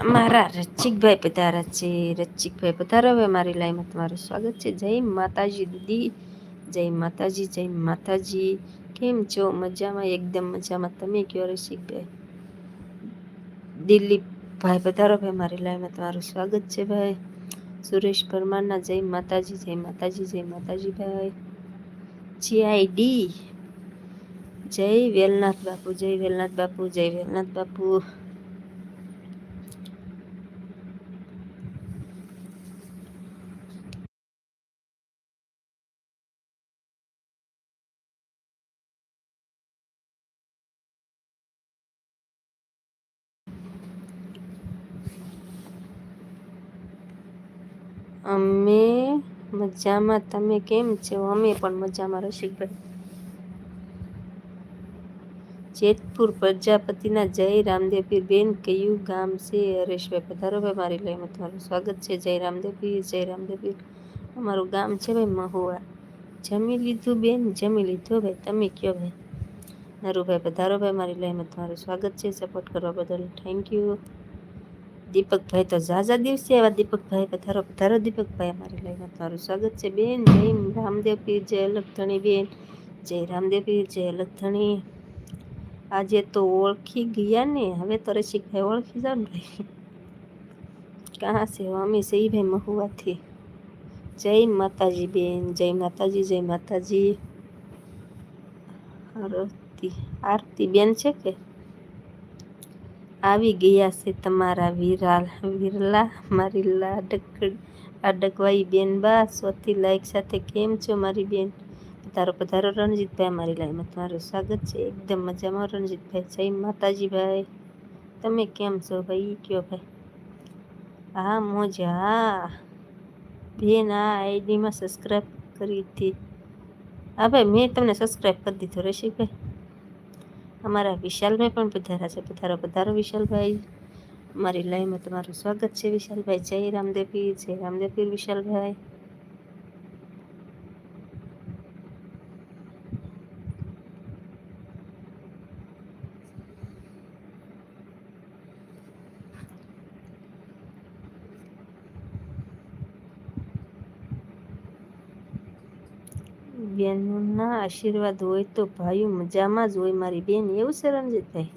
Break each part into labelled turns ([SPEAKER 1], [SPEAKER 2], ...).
[SPEAKER 1] મારા રચિકભાઈ પધારા છે રચિકભાઈ પધારો. હવે મારી લાઈમાં તમારું સ્વાગત છે. જય માતાજી દીદી, જય માતાજી જય માતાજી. કેમ છો? મજામાં? એકદમ મજામાં. તમે કયો રસિકભાઈ? દિલીપભાઈ પધારો ભાઈ. મારી લાઈમાં તમારું સ્વાગત છે ભાઈ. સુરેશ પરમારના જય માતાજી જય માતાજી જય માતાજી ભાઈ. જીઆઈડી. જય વેલનાથ બાપુ, જય વેલનાથ બાપુ, જય વેલનાથ બાપુ. અમે મજામાં. તમે કેમ છો? અમે પણ મજામાં રસિકભાઈ. જેતપુર પ્રજાપતિના જય રામદેવી બેન, કયું ગામ છે? હરેશભાઈ પધારો ભાઈ મારી લઈને તમારું સ્વાગત છે. જય રામદેવ જય રામદેવી અમારું ગામ છે ભાઈ મહુવા. જમી લીધું બેન? જમી લીધું ભાઈ. તમે કયો ભાઈ? નરુભાઈ, પધારો ભાઈ મારી લઈને તમારું સ્વાગત છે. સપોર્ટ કરવા બદલ. થેન્ક યુ દીપકભાઈ તો ઝાઝા દિવસે એવા દીપકભાઈ પધારો પધારો દીપકભાઈ અમારી લાઈમાં તમારું સ્વાગત છે. બેન જય રામદેવ પીર જય લખધણી બેન. જય રામદેવ પીર જય લખધણી આજે તો ઓળખી ગયા ને, હવે તો રસિકભાઈ ઓળખી જાવ ને ભાઈ. કાં છે અમે સહી ભાઈ મહુવાથી. જય માતાજી, બેન. જય માતાજી જય માતાજી. આરતી આરતી બેન છે કે? આવી ગયા છે તમારા વિરાલ, વિરલા, મારી લાડક, લાડકવાઈ બેન, બા, સ્વતી લાઈક સાથે કેમ છો મારી બેન? તારો પધારો, રણજીતભાઈ, મારી લાઈમાં તમારું સ્વાગત છે. એકદમ મજામાં, રણજીતભાઈ, જય માતાજીભાઈ. તમે કેમ છો ભાઈ? કયો ભાઈ? હા, મોજા. બેન આ આઈડીમાં સબસ્ક્રાઈબ કરી હતી. હા ભાઈ, મેં તમને સબસ્ક્રાઈબ કરી દીધો રશીભાઈ અમારા વિશાલભાઈ પણ પધારા છે. પધારો પધારો વિશાલભાઈ. અમારી લાઈવમાં તમારું સ્વાગત છે વિશાલભાઈ. જય રામદેવપીર જય રામદેવપીર વિશાલભાઈ બેનના આશીર્વાદ હોય તો ભાઈઓ મજામાં જ હોય. મારી બેન એવું છે રણજીતભાઈ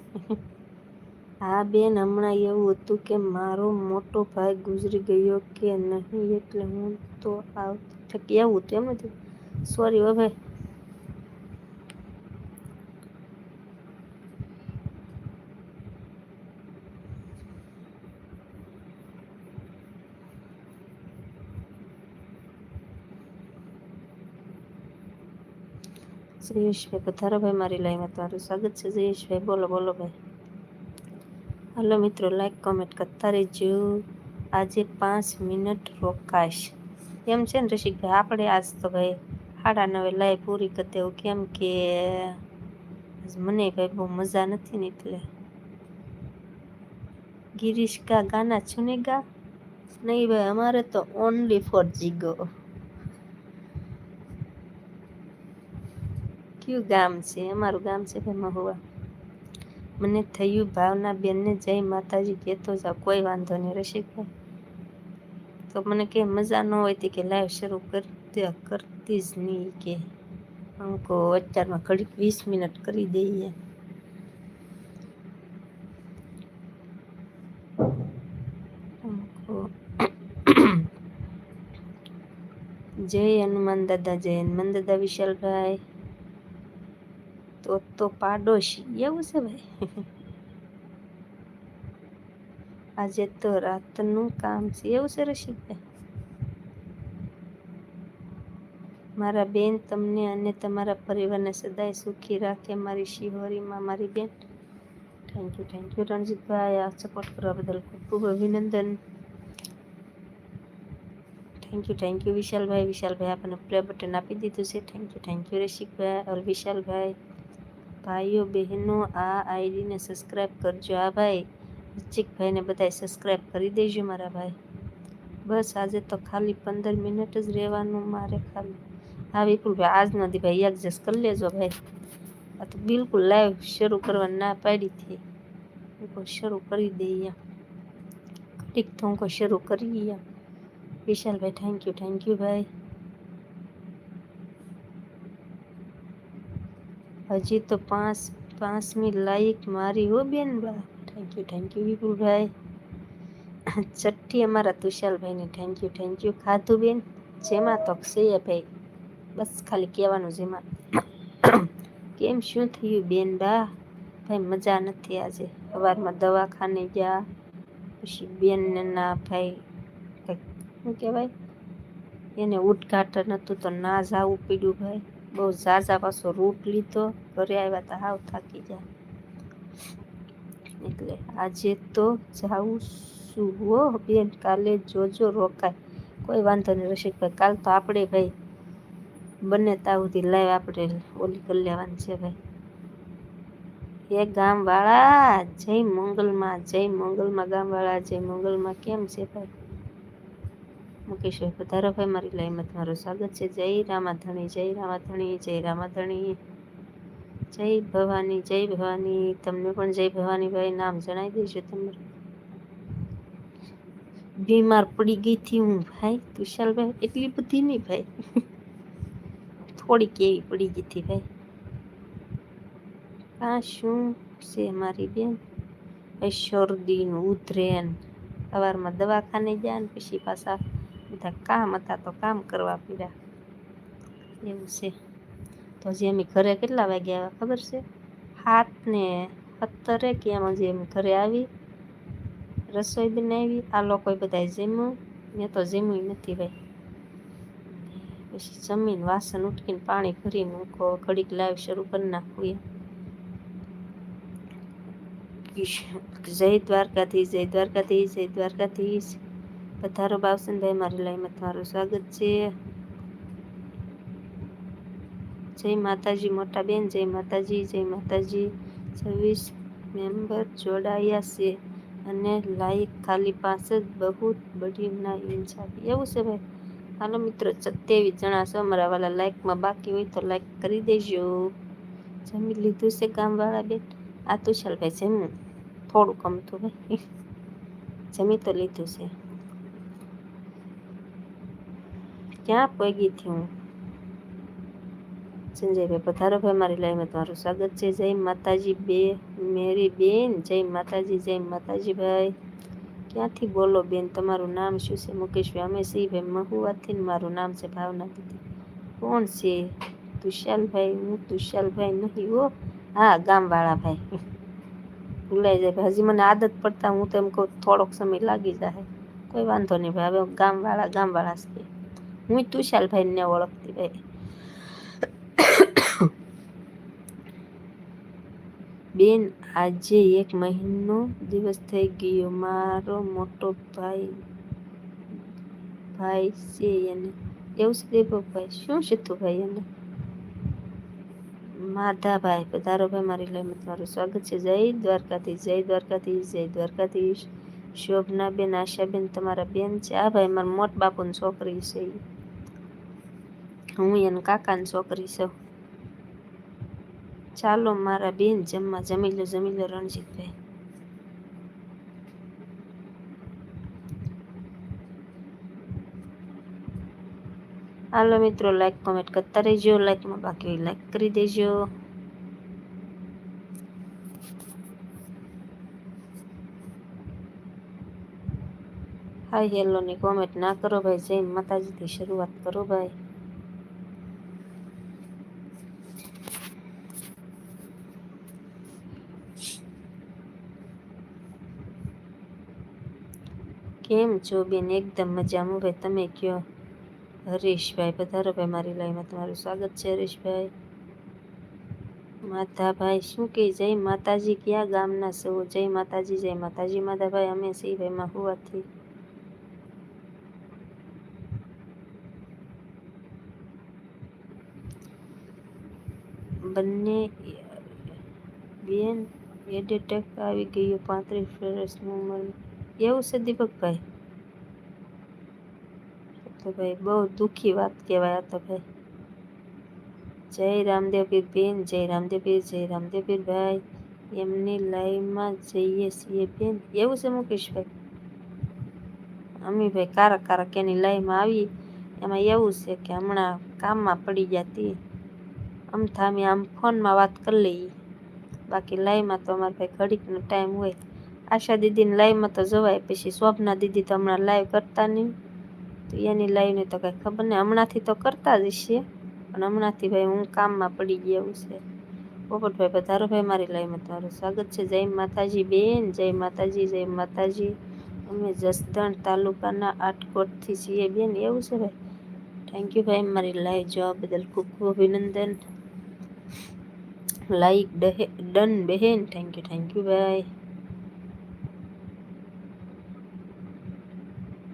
[SPEAKER 1] હા બેન હમણાં એવું હતું કે મારો મોટો ભાઈ ગુજરી ગયો કે નહીં એટલે હું તો આવતી થકી આવું એમ નથી. સોરી હો જયેશભાઈ, પધારો મારી લાઈવમાં તમારું સ્વાગત છે. જયેશભાઈ, બોલો બોલો ભાઈ. હાલો મિત્રો લાઈક કોમેન્ટ કરતા રહેજો. આજે પાંચ મિનિટ રોકાશ. એમ છે ને રસિકભાઈ, આપણે આજ તો ભાઈ સાડા નવે લાઈ પૂરી કરી દેવું કેમ કે મને ભાઈ બહુ મજા નથી ને એટલે ગિરીશ કા ગાના છુનેગા નહીં ભાઈ, અમારે તો ઓનલી ફોર જીગો કયું ગામ છે? અમારું ગામ છે ભાઈ મહુવા મને થયું ભાવના બેનને જય માતાજી કહેતો જાવ કોઈ વાંધો નહીં રસિકભાઈ તો મને કે મજા ન હોય તે કે લાઈવ શરૂ કરતી કરતી જ નહીં કે. અંકો અત્યારમાં ઘડીક વીસ મિનિટ કરી દઈએ. જય હનુમાન દાદા, જય હનુમાન દાદા વિશાલભાઈ. તો તો પાડોશી. એવું છે ભાઈ? આજે તો રાતનું કામ છે. એવું છે રશીદભાઈ મારા બેન તમને અને તમારા પરિવારને સદાય સુખી રાખે. મારી શિહોરીમાં મારી બેન. થેન્ક યુ થેન્ક યુ રણજીતભાઈ. આ સપોર્ટ કરવા બદલ ખૂબ ખૂબ અભિનંદન. થેન્ક યુ થેન્ક યુ વિશાલભાઈ. વિશાલભાઈ આપણને પ્લે બટન આપી દીધું છે. થેન્ક યુ થેન્ક યુ રસિકભાઈ. વિશાલભાઈ. ભાઈઓ, બહેનો, આ આઈડીને સબસ્ક્રાઈબ કરજો. આ ભાઈ રચિકભાઈને બધાય સબસ્ક્રાઈબ કરી દેજો મારા ભાઈ. બસ આજે તો ખાલી પંદર મિનિટ જ રહેવાનું મારે ખાલી. હા વિપુલભાઈ આજ નથી ભાઈ એડજસ્ટ કરી લેજો ભાઈ. આ તો બિલકુલ લાઈવ શરૂ કરવાની ના પાડી હતી બિલકુલ શરૂ કરી દઈએ ઠીક તો હું શરૂ કરી ગયા વિશાલભાઈ થેન્ક યુ થેન્ક યુ ભાઈ. હજી તો પાંચ, પાંચમી લાઈક મારી હો બેન બા. થેન્ક યુ થેન્ક યુ વિપુલભાઈ. છઠ્ઠી અમારા તુષાલભાઈને થેન્ક યુ થેન્ક યુ ખાધું બેન? જેમાં તો છે ભાઈ. બસ ખાલી કહેવાનું જેમાં કેમ, શું થયું બેન બા? ભાઈ મજા નથી આજે. સવારમાં દવાખાને ગયા. પછી બેનને ના ભાઈ શું કહેવાય? એને ઉદઘાટન હતું તો ના જવું પડ્યું ભાઈ. બહુ ઝાઝા પાછો રૂટ લીધો, ઘરે આવ્યા તો, હાવ થાકી જાય એટલે આજે તો જાઉં છું હો, બેન, કાલે જોજો રોકાય. કોઈ વાંધો નહીં રસિકભાઈ કાલ તો આપણે ભાઈ, બંને તાવથી લાઈવ આપણે ઓલી કરી લેવાની છે ભાઈ. એ ગામવાળા, જય મંગલમાં જય મંગલમાં ગામવાળા, જય મંગલમાં, કેમ છે ભાઈ? મુકેશભાઈ પધારો ભાઈ, મારી લાઈમાં તમારું સ્વાગત છે. જય રામાધણી જય રામાધણી જય રામાધણી. જય ભવાની જય ભવાની. તમને પણ જય ભવાની ભાઈ નામ જણાવી દેજો તમારું બીમાર પડી ગઈ થી હું ભાઈ તુષાલભાઈ એટલી બધી નહીં ભાઈ. થોડી કેવી પડી ગઈ હતી ભાઈ. આ શું છે મારી બેન? શરદીનું ઉધરેન. સવારમાં દવાખાને ગયા ને પછી પાછા બધા કામ હતા તો કામ કરવા પડ્યા એવું છે. તો હજી અમે ઘરે કેટલા વાગ્યા આવ્યા ખબર છે? સાત ને સત્તરે કે એમ હજી અમે ઘરે આવી, રસોઈ બનાવી, આ લોકો બધા જમ્યું. મેં તો જમ્યું નથી ભાઈ. પછી જમીન વાસણ ઉટકીને પાણી ભરીને મૂકો, ઘડીક લાઈવ શરૂ કરી નાખવું જય દ્વારકાધીશ જય દ્વારકાધીશ જય દ્વારકાધીશ. પધારો બાવસનભાઈ મારી લાઈમાં તમારું સ્વાગત છે. જય માતાજી, મોટા બેન, જય માતાજી જય માતાજી. છવ્વીસ મેમ્બર જોડાયા છે અને લાઈક ખાલી પાસે જ બહુ બધી ના ઇન્સાફી એવું છે ભાઈ? હાલો મિત્રો, સત્યાવીસ જણા છો, અમારા વાલા લાઈકમાં બાકી હોય તો લાઈક કરી દેજો. જમી લીધું છે ગામવાળા બેન? આ તો ચાલ ભાઈ જમ્યું થોડું કમતું ભાઈ. જમી તો લીધું છે. ક્યાં પગી થી હું સંજયભાઈ, પધારો ભાઈ, મારી લાઈમાં તમારું સ્વાગત છે. જય માતાજી બે, મેરી બેન. જય માતાજી જય માતાજી ભાઈ ક્યાંથી બોલો બેન, તમારું નામ શું છે? મુકેશભાઈ, અમે સિંહભાઈ ભાઈ મહુવાથી મારું નામ છે ભાવના દીદી કોણ છે? તુષાલભાઈ હું તુષાલભાઈ નહીં હો. હા ગામવાળા ભાઈ ભૂલાઈ જાય હજી મને આદત પડતા હું તો એમ કહું થોડોક સમય લાગી જાય. કોઈ વાંધો નહીં ભાઈ, હવે ગામવાળા ગામવાળા છે હું તુષાલભાઈને ઓળખતી ભાઈ બેન, આજે એક મહિનો દિવસ થઈ ગયો. મારો મોટો ભાઈ ભાઈ છે એને. એવું છે દીપકભાઈ શું છે તું ભાઈ એને? માધાભાઈ પધારો ભાઈ મારી લહેમત તમારું સ્વાગત છે. જય દ્વારકાથી જય દ્વારકાથી જય દ્વારકાધીશ. શોભનાબેન, આશાબેન, તમારા બેન છે. આ ભાઈ મારા મોટ બાપુની છોકરી છે હું એના કાકાની છોકરી છું. ચાલો મારા બેન જમવા જમી લો જમી લો રણજીતભાઈ. હાલો મિત્રો લાઈક કોમેન્ટ કરતા રહેજો. લાઈકમાં બાકી લાઈક કરી દેજો. હાય હેલોની કોમેન્ટ ના કરો ભાઈ. જૈન માતાજીથી શરૂઆત કરો ભાઈ. કેમ છો બેન? એકદમ મજામાં. ભાઈ, તમે કયો? હરીશભાઈ પધારો ભાઈ મારી લાઈમાં તમારું સ્વાગત છે હરીશભાઈ. માધાભાઈ, શું કે જય માતાજી? ક્યાં ગામના સૌ જય માતાજી જય માતાજી. માધાભાઈ, અમે સિંહભાઈમાં હોવાથી બંને બેન એડેટક આવી ગયું પાંત્રીસ વર્ષની ઉંમર એવું છે દીપકભાઈ? તો ભાઈ બહુ દુઃખી વાત કહેવાય આ તો ભાઈ. જય રામદેવપીર બેન, જય રામદેવપીર જય રામદેવપીર ભાઈ. એમની લાઈવમાં જઈએ છીએ બેન. એવું છે મુકેશભાઈ? અમીભાઈ કારક કારક એની લાઈમાં આવી. એમાં એવું છે કે હમણાં કામમાં પડી જતી આમ થામી આમ ફોનમાં વાત કરી લઈએ. બાકી લાઈમાં તો અમારે ભાઈ ઘડીકનો ટાઈમ હોય. આશા દીદીની લાઈવમાં તો જવાય, પછી સ્વપ્ના દીદી તો હમણાં લાઈવ કરતા નહીં. તો એની લાઈવને તો કંઈ ખબર નહીં. હમણાંથી તો કરતા જ છીએ પણ હમણાંથી ભાઈ હું કામમાં પડી ગયા છે. પોપટભાઈ પધારો ભાઈ મારી લાઈવમાં તમારું સ્વાગત છે. જય માતાજી બેન, જય માતાજી જય માતાજી. અમે જસદણ તાલુકાના આટકોટથી છીએ બેન. એવું છે ભાઈ? થેન્ક યુ ભાઈ મારી લાઈવ જોવા બદલ ખૂબ ખૂબ અભિનંદન. લાઈક ડન બહેન. થેન્ક યુ થેન્ક યુ ભાઈ.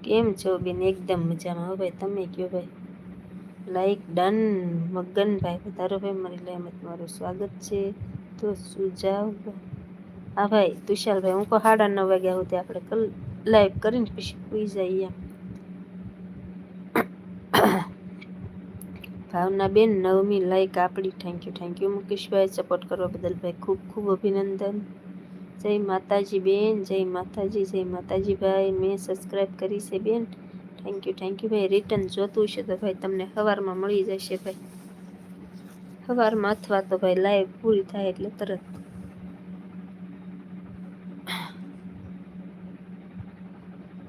[SPEAKER 1] કેમ છો બેન? એકદમ મજામાં. હો ભાઈ, તમે કયો ભાઈ? લાઈક ડન મગનભાઈ, વધારો ભાઈ મારી લહેમત મારું સ્વાગત છે. તો સુજાવ હા ભાઈ તુષાલભાઈ હું કહો સાડા નવ વાગ્યા સુધી આપણે કલ લાઈવ કરીને પછી પૂઈ જઈએ ભાવના બેન, નવમી લાઈક આપણી. થેન્ક યુ થેન્ક યુ મુકેશભાઈ સપોર્ટ કરવા બદલ ભાઈ ખૂબ ખૂબ અભિનંદન. જય માતાજી બેન, જય માતાજી જય માતાજી ભાઈ. મેં સબસ્ક્રાઈબ કરી છે બેન. થેન્ક યુ થેન્ક યુ ભાઈ. રિટર્ન જોતું છે તો ભાઈ તમને સવારમાં મળી જશે ભાઈ. સવારમાં અથવા તો ભાઈ લાઈવ પૂરી થાય એટલે તરત.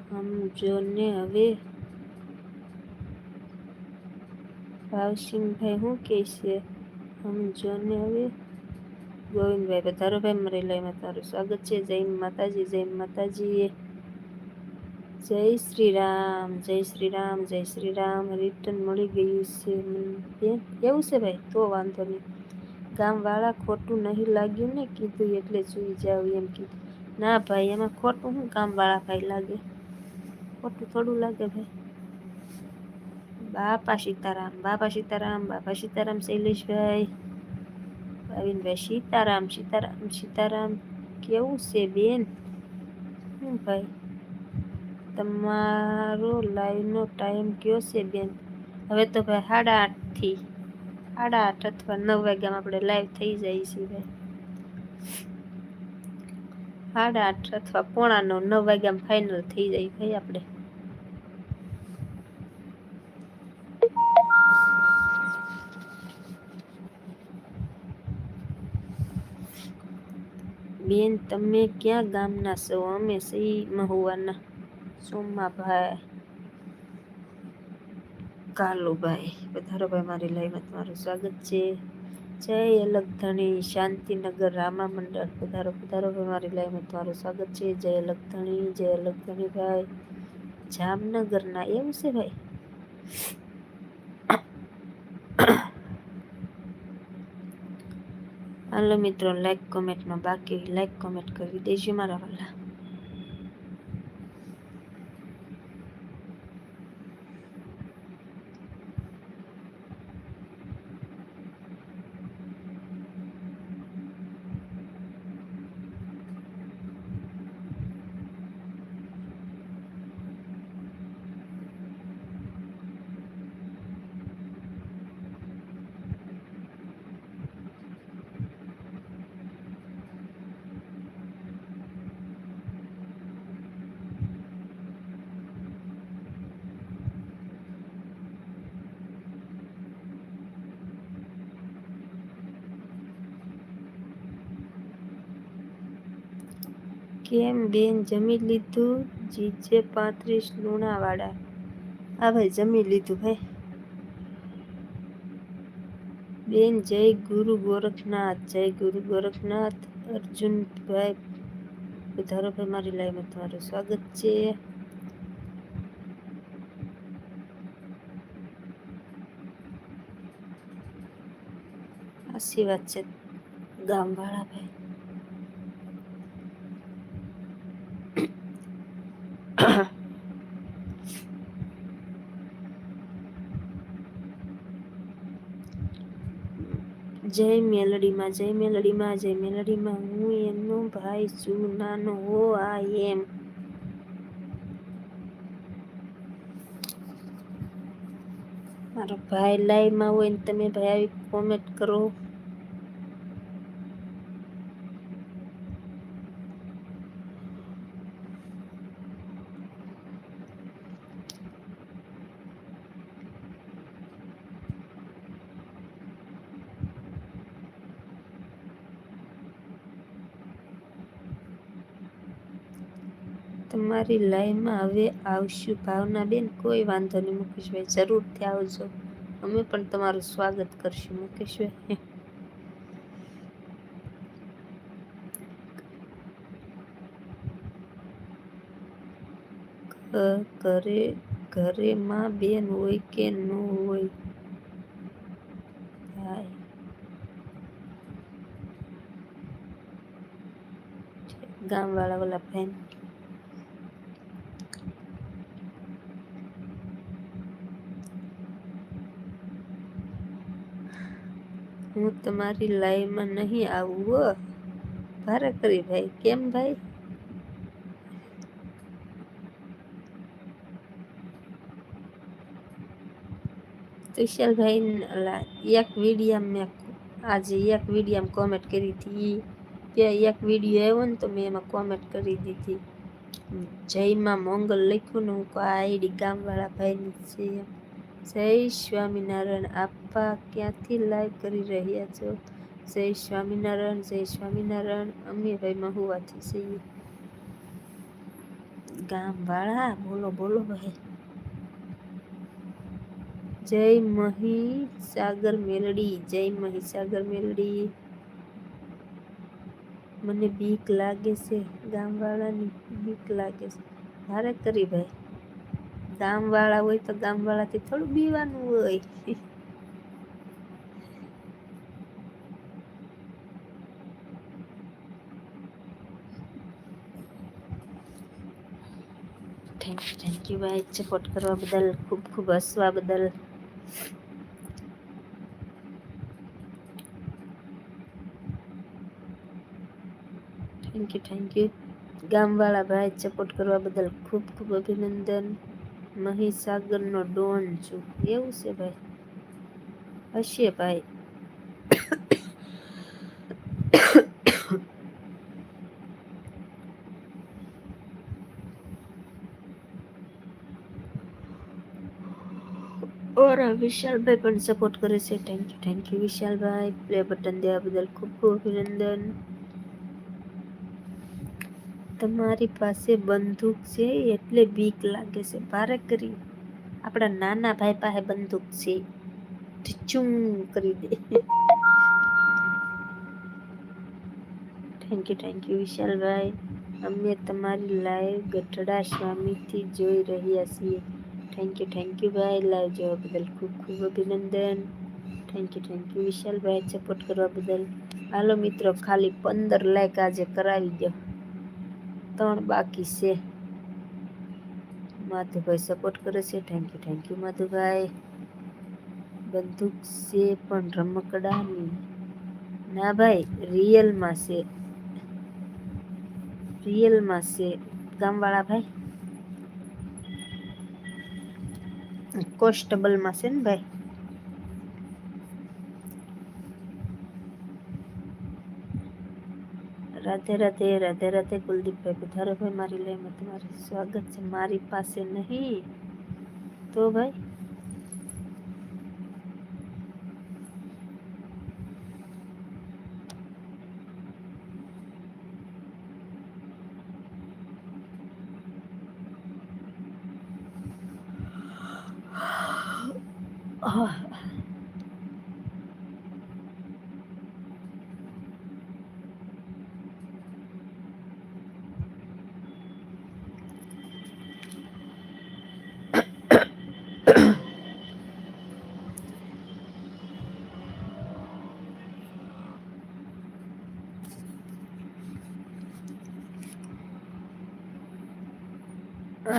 [SPEAKER 1] સમજો ને હવે ભાવસિંહભાઈ શું કહે છે? સમજો ને હવે ગોવિંદભાઈ પધારો ભાઈ મારી લાઈમાં તારું સ્વાગત છે. જય માતાજી જય માતાજી. જય શ્રી રામ જય શ્રી રામ જય શ્રી રામ રિટર્ન મળી ગયું છે એવું છે ભાઈ? તો વાંધો નહીં. ગામવાળા ખોટું નહીં લાગ્યું ને? કીધું એટલે જોઈ જાવ એમ કીધું. ના ભાઈ, એમાં ખોટું શું ગામવાળા ભાઈ લાગે? ખોટું થોડું લાગે ભાઈ. બાપા સીતારામ બાપા સીતારામ બાપા સીતારામ, શૈલેષભાઈ. ભાવિનભાઈ સીતારામ સીતારામ સીતારામ કેવું છે બેન શું ભાઈ તમારો લાઈવનો ટાઈમ કયો છે બેન હવે તો ભાઈ સાડા આઠથી સાડા આઠ અથવા નવ વાગ્યામાં આપણે લાઈવ થઈ જઈએ છીએ ભાઈ સાડા આઠ અથવા પોણા નવ નવ વાગ્યામાં ફાઇનલ થઈ જાય ભાઈ આપણે બેન, તમે ક્યાં ગામના છો? અમે સી મહુવાના સોમાભાઈ. કાલુભાઈ પધારોભાઈ મારી લાઈવમાં તમારું સ્વાગત છે. જય અલગધણી, શાંતિનગર રામા મંડળ પધારો પધારોભાઈ મારી લાઈવમાં તમારું સ્વાગત છે. જય અલગધણી, જય અલગધણીભાઈ જામનગરના, એવું છે ભાઈ? હાલો મિત્રો લાઈક કોમેન્ટમાં બાકી લાઈક કોમેન્ટ કરી દેજો મારા વાલા કેમ બેન જમી લીધું, જીજે પાંત્રીસ લુણાવાડા હા ભાઈ જમી લીધું ભાઈ. બેન જય ગુરુ ગોરખનાથ, જય ગુરુ ગોરખનાથ. અર્જુનભાઈ ધારોભાઈ મારી લાઈવમાં તમારું સ્વાગત છે. આશી વાત છે? ગામવાળા ભાઈ. જય મેલડીમાં જય મેલડીમાં જય મેલડીમાં. હું એમનો ભાઈ છું, નાનો હો, આ એમ. મારો ભાઈ લાઈવમાં હોય ને તમે ભાઈ આવી કોમેન્ટ કરો. તમારી લાઈનમાં હવે આવશું. ભાવનાબેન, કોઈ વાંધો નહીં, મુકેશભાઈ, જરૂરથી આવજો. અમે પણ તમારું સ્વાગત કરશું, મુકેશભાઈ. ઘરે ઘરે માં બેન હોય કે ન હોય? ભાઈ ગામવાળા ઓલા ફેન હું તમારી લાઈવમાં નહીં આવું, હો. ભારે કરી ભાઈ. કેમ ભાઈ? તુષારભાઈ એક વિડીયા મેં આજે એક વીડિયો કોમેન્ટ કરી હતી. કે એક વીડિયો આવ્યો ને તો મેં એમાં કોમેન્ટ કરી દીધી. જયમાં મોંગલ લખ્યું ને હું આ આઈડી ગામવાળા ભાઈની છે. જય સ્વામિનારાયણ. આપા ક્યાંથી લાઈવ કરી રહ્યા છો? જય સ્વામિનારાયણ જય સ્વામિનારાયણ. અમે ભાઈ મહુવાથી છીએ. ગામવાળા, બોલો બોલો ભાઈ. જય મહીસાગર મેલડી, જય મહીસાગર મેલડી. મને બીક લાગે છે, ગામવાળાની બીક લાગે છે. મારે કરી ભાઈ. ગામવાળા હોય તો ગામવાળાથી થોડું બીવાનું હોય. થેન્ક યુ થેન્ક યુ ભાઈ સપોર્ટ કરવા બદલ, ખૂબ ખૂબ હસવા બદલ. થેન્ક યુ થેન્ક યુ ગામવાળા ભાઈ સપોર્ટ કરવા બદલ ખૂબ ખૂબ અભિનંદન. મહીસાગરનો ડોન છું એવું છે ભાઈ હશે ભાઈ ઓર વિશાલભાઈ પણ સપોર્ટ કરે છે થેન્ક યુ થેન્ક યુ વિશાલભાઈ પ્લે બટન દેવા બદલ ખૂબ ખૂબ અભિનંદન તમારી પાસે બંદૂક છે એટલે બીક લાગે છે. ભારે કરી. આપણા નાના ભાઈ પાસે બંદૂક છે. ઢીચું કરી દે. થેન્ક યુ થેન્ક યુ વિશાલભાઈ. અમે તમારી લાઈવ ગઢડા સ્વામીથી જોઈ રહ્યા છીએ. થેન્ક યુ થેન્ક યુ ભાઈ. લાઈવ જોવા બદલ ખૂબ ખૂબ અભિનંદન. થેન્ક યુ થેન્ક યુ વિશાલભાઈ. સપોર્ટ કરવા બદલ. હાલો મિત્રો, ખાલી પંદર લાઈક આજે કરાવી દો. ત્રણ બાકી છે. માધુભાઈ સપોર્ટ કરે છે. થેન્ક યુ થેન્ક યુ માધુભાઈ. બંદૂક છે પણ રમકડાની. ના ભાઈ, રિયલમાં છે. રિયલમાં છે. ગામવાળા ભાઈ? કોન્સ્ટેબલમાં છે ને ભાઈ? રાધે રાધે રાધે રાધે કુલદીપભાઈ પધારો ભાઈ, મારી લાઈમાં તમારું સ્વાગત છે. મારી પાસે નહીં. તો ભાઈ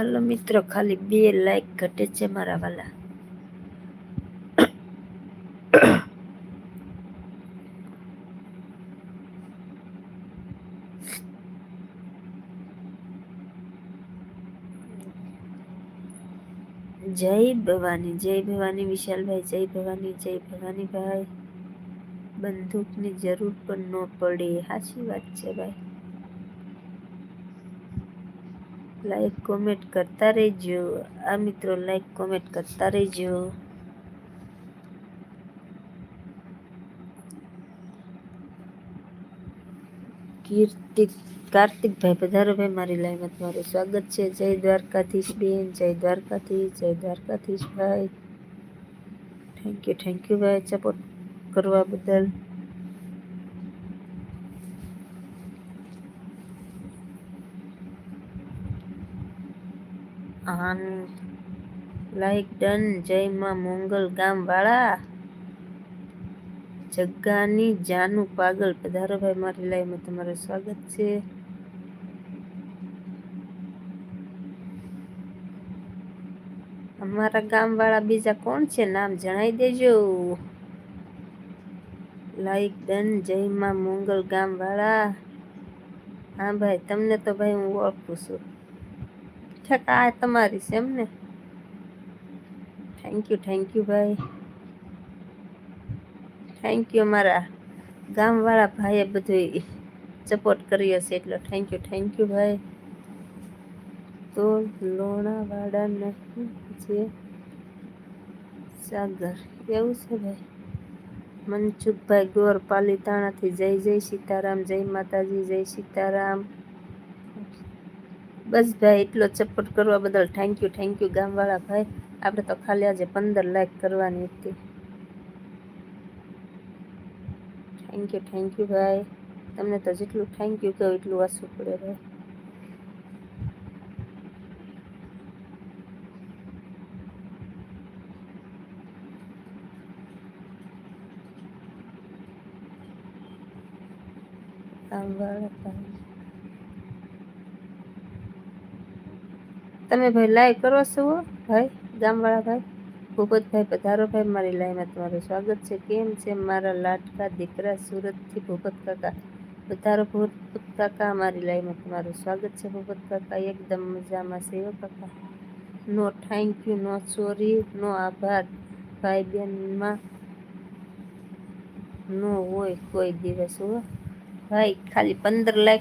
[SPEAKER 1] હાલો મિત્રો, ખાલી બે લાઈક ઘટે છે મારા વાલા. જય ભવાની જય ભવાની વિશાલભાઈ, જય ભવાની જય ભવાની ભાઈ. બંદૂકની જરૂર પણ ન પડે. સાચી વાત છે ભાઈ. લાઈક કોમેન્ટ કરતા રહેજો. આ મિત્રો લાઈક કોમેન્ટ કરતા રહેજો. કીર્તિક, કાર્તિકભાઈ પધારો ભાઈ મારી લાઈમાં તમારું સ્વાગત છે. જય દ્વારકાધીશ બેન, જય દ્વારકાધીશ જય દ્વારકાધીશ ભાઈ થેન્ક યુ થેન્ક યુ ભાઈ. સપોર્ટ કરવા બદલ. આન લાઈક ડન, જય માં મોંગલ ગામ વાળા જગ્ગાની જાનુ પાગલ પધારો ભાઈ મારી લાઈવમાં તમારું સ્વાગત છે. અમારા ગામ વાળા બીજા કોણ છે નામ જણાવી દેજો. લાઈક ડન, જય માં મોંગલ ગામ વાળા હા ભાઈ, તમને તો ભાઈ હું ઓળખું છું. ઠીક, આ તમારી છે એમ ને? થેન્ક યુ થેન્ક યુ ભાઈ. થેન્ક યુ અમારા ગામવાળા ભાઈએ બધું સપોર્ટ કર્યો છે એટલો થેન્ક યુ થેન્ક યુ ભાઈ. તો લોણાવાડા નહીં જે સાગર, એવું છે ભાઈ. મનસુખભાઈ ગોર પાલીતાણાથી જય જય સીતારામ, જય માતાજી, જય સીતારામ. બસ ભાઈ, એટલો સપોર્ટ કરવા બદલ થેન્ક યુ થેન્ક યુ ગામવાળા ભાઈ. આપણે તો ખાલી આજે પંદર લાઈક કરવાની હતી. થેન્ક યુ થેન્ક યુ ભાઈ. તમને તો જેટલું થેન્ક યુ કહું એટલું વાંચવું પડે ભાઈ. તમે ભાઈ લાઈવ કરો છો ભાઈ, ગામવાળા ભાઈ ભૂપતભાઈ પધારો ભાઈ. મારી લાઈનમાં તમારું સ્વાગત છે. કેમ છે મારા લાટકા દીકરા સુરતથી ભૂપત કાકા? પધારો ભૂપત કાકા, મારી લાઈનમાં તમારું સ્વાગત છે ભૂપત કાકા. એકદમ મજામાં છે કાકા. No thank you no sorry no આભાર. ભાઈ બહેનમાં નો હોય કોઈ દિવસ, હો. ભાઈ, ખાલી પંદર લાખ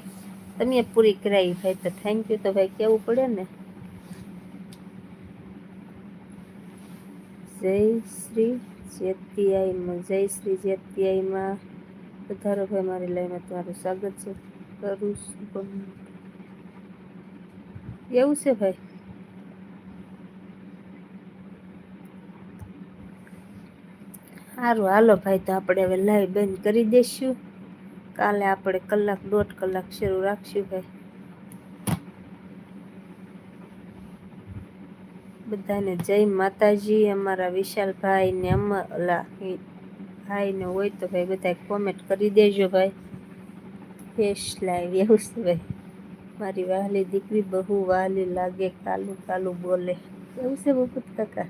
[SPEAKER 1] તમે પૂરી કરાવી. ભાઈ, તો થેન્ક યુ તો ભાઈ, કેવું પડે ને? જય શ્રી જેતિયાઈમાં જય શ્રી જેતિયાઈમાં વધારો ભાઈ મારી લાઈનમાં તમારું સ્વાગત છે. કરું છું એવું છે ભાઈ? સારું હાલો ભાઈ, તો આપણે હવે લાઈવ બંધ કરી દઈશું કાલે આપણે કલાક દોઢ કલાક શરૂ રાખશું ભાઈ. બધાને જય માતાજી, અમારા વિશાલભાઈ ને અમલા ભાઈ ને હોય તો ભાઈ બધા કોમેન્ટ કરી દેજો ભાઈ. ફેસ લાઈવ એવું છે ભાઈ. મારી વહાલી દીકરી બહુ વહાલી લાગે, કાલું કાલું બોલે. એવું છે ભૂપત કાકા?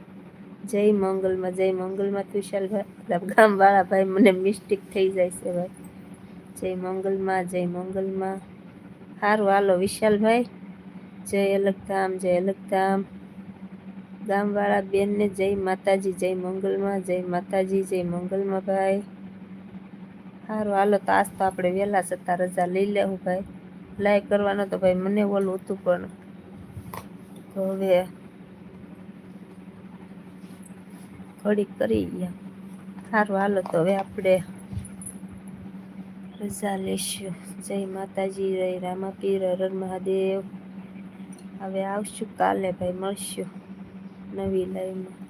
[SPEAKER 1] જય મંગલમાં જય મંગલમાં વિશાલભાઈ ગામવાળા ભાઈ મને મિસ્ટેક થઈ જાય છે ભાઈ. જય મંગલમાં જય મંગલમાં. સારું હાલો વિશાલભાઈ. જય અલગધામ જય અલગધામ. ગામવાળા બેનને જય માતાજી, જય મંગલમાં, જય માતાજી, જય મંગલમાં ભાઈ. સારું હાલો તો આજ તો આપણે વહેલા છતાં રજા લઈ લેવું ભાઈ. લાઈક કરવાનો તો ભાઈ મને ઓલું હતું પણ તો હવે ઘડીક કરી સારું હાલો તો હવે આપણે રજા લેશું જય માતાજી, જય રામાપીર હર મહાદેવ. હવે આવશું કાલે ભાઈ, મળશું. નવી લાઈવમાં